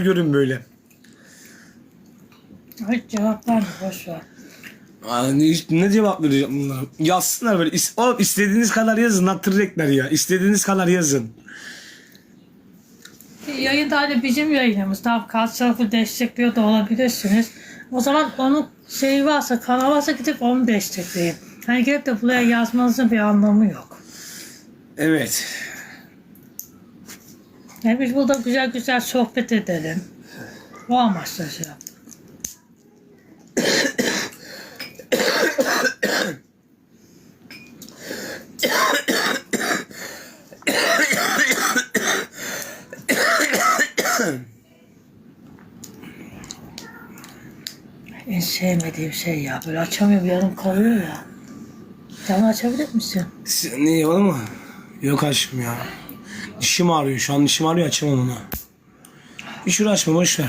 görün böyle. Hiç cevap verme boş ver. Aa, ne, ne cevap vereceğim bunlara? Yazsınlar böyle. İs, oğlum istediğiniz kadar yazın tırrekler ya. İstediğiniz kadar yazın. Yayında hani bizim yayınımız tam karşı tarafı destekliyor da olabilirsiniz. O zaman onun şeyi varsa, kanalı varsa gidip onu destekleyin. Hani gelip de buraya yazmanızın bir anlamı yok. Evet. Yani biz burada güzel güzel sohbet edelim. O amaçla şey. En sevmediğim şey ya. Böyle açamıyorum yarım kalıyor ya. Camı açabilir misin? Ne oğlum? Yok aşkım ya. Dişim ağrıyor şu an dişim ağrıyor açamam onu. Hiç uğraşma boş ver.